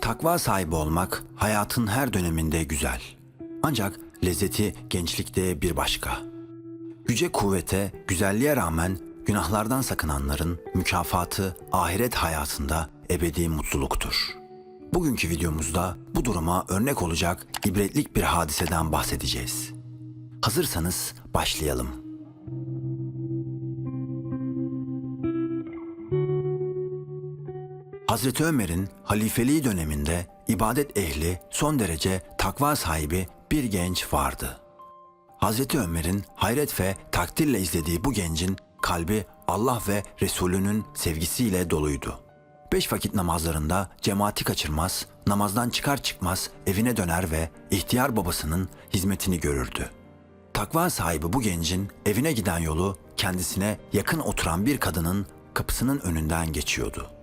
Takva sahibi olmak hayatın her döneminde güzel. Ancak lezzeti gençlikte bir başka. Güce kuvvete, güzelliğe rağmen günahlardan sakınanların mükafatı ahiret hayatında ebedi mutluluktur. Bugünkü videomuzda bu duruma örnek olacak ibretlik bir hadiseden bahsedeceğiz. Hazırsanız başlayalım. Hazreti Ömer'in halifeliği döneminde ibadet ehli, son derece takva sahibi bir genç vardı. Hazreti Ömer'in hayret ve takdirle izlediği bu gencin kalbi Allah ve Resulünün sevgisiyle doluydu. Beş vakit namazlarında cemaati kaçırmaz, namazdan çıkar çıkmaz evine döner ve ihtiyar babasının hizmetini görürdü. Takva sahibi bu gencin evine giden yolu kendisine yakın oturan bir kadının kapısının önünden geçiyordu.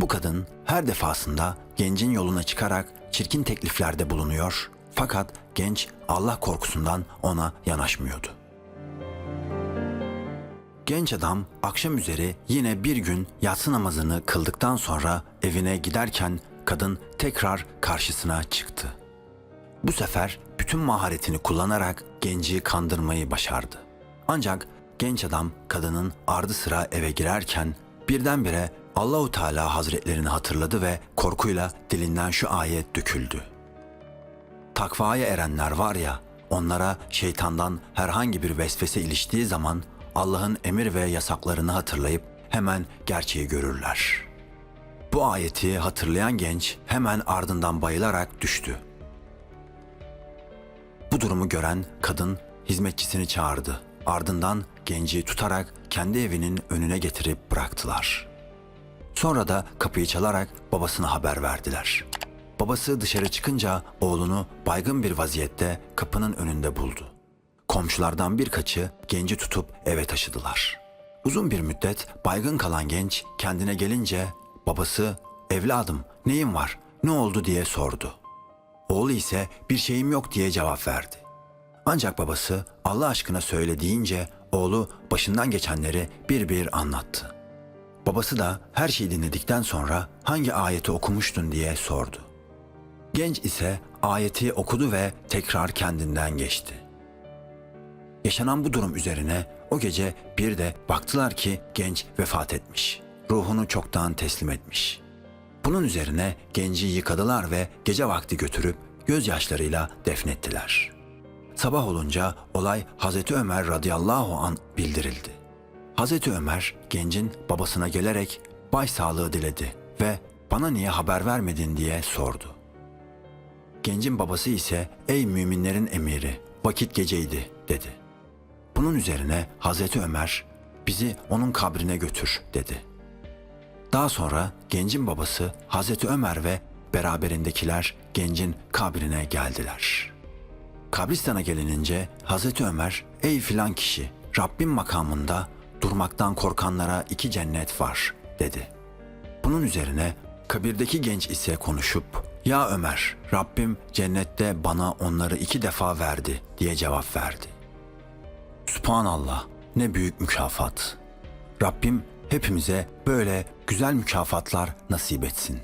Bu kadın her defasında gencin yoluna çıkarak çirkin tekliflerde bulunuyor fakat genç Allah korkusundan ona yanaşmıyordu. Genç adam akşam üzeri yine bir gün yatsı namazını kıldıktan sonra evine giderken kadın tekrar karşısına çıktı. Bu sefer bütün maharetini kullanarak genci kandırmayı başardı. Ancak genç adam kadının ardı sıra eve girerken birdenbire Allahu Teala Hazretlerini hatırladı ve korkuyla dilinden şu ayet döküldü. Takvaya erenler var ya, onlara şeytandan herhangi bir vesvese iliştiği zaman Allah'ın emir ve yasaklarını hatırlayıp hemen gerçeği görürler. Bu ayeti hatırlayan genç hemen ardından bayılarak düştü. Bu durumu gören kadın hizmetçisini çağırdı. Ardından genci tutarak kendi evinin önüne getirip bıraktılar. Sonra da kapıyı çalarak babasına haber verdiler. Babası dışarı çıkınca oğlunu baygın bir vaziyette kapının önünde buldu. Komşulardan birkaçı genci tutup eve taşıdılar. Uzun bir müddet baygın kalan genç kendine gelince babası "Evladım, neyin var? Ne oldu?" diye sordu. Oğlu ise bir şeyim yok diye cevap verdi. Ancak babası Allah aşkına söyle deyince oğlu başından geçenleri bir bir anlattı. Babası da her şeyi dinledikten sonra hangi ayeti okumuştun diye sordu. Genç ise ayeti okudu ve tekrar kendinden geçti. Yaşanan bu durum üzerine o gece bir de baktılar ki genç vefat etmiş. Ruhunu çoktan teslim etmiş. Bunun üzerine genci yıkadılar ve gece vakti götürüp gözyaşlarıyla defnettiler. Sabah olunca olay Hazreti Ömer radıyallahu an bildirildi. Hazreti Ömer gencin babasına gelerek başsağlığı diledi ve bana niye haber vermedin diye sordu. Gencin babası ise ey müminlerin emiri vakit geceydi dedi. Bunun üzerine Hazreti Ömer bizi onun kabrine götür dedi. Daha sonra gencin babası Hazreti Ömer ve beraberindekiler gencin kabrine geldiler. Kabristana gelinince Hazreti Ömer ey filan kişi Rabbim makamında durmaktan korkanlara iki cennet var dedi. Bunun üzerine kabirdeki genç ise konuşup ya Ömer Rabbim cennette bana onları iki defa verdi diye cevap verdi. Subhanallah ne büyük mükafat. Rabbim hepimize böyle güzel mükafatlar nasip etsin.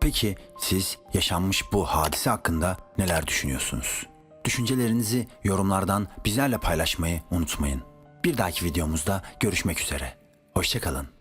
Peki siz yaşanmış bu hadise hakkında neler düşünüyorsunuz? Düşüncelerinizi yorumlardan bizlerle paylaşmayı unutmayın. Bir dahaki videomuzda görüşmek üzere. Hoşçakalın.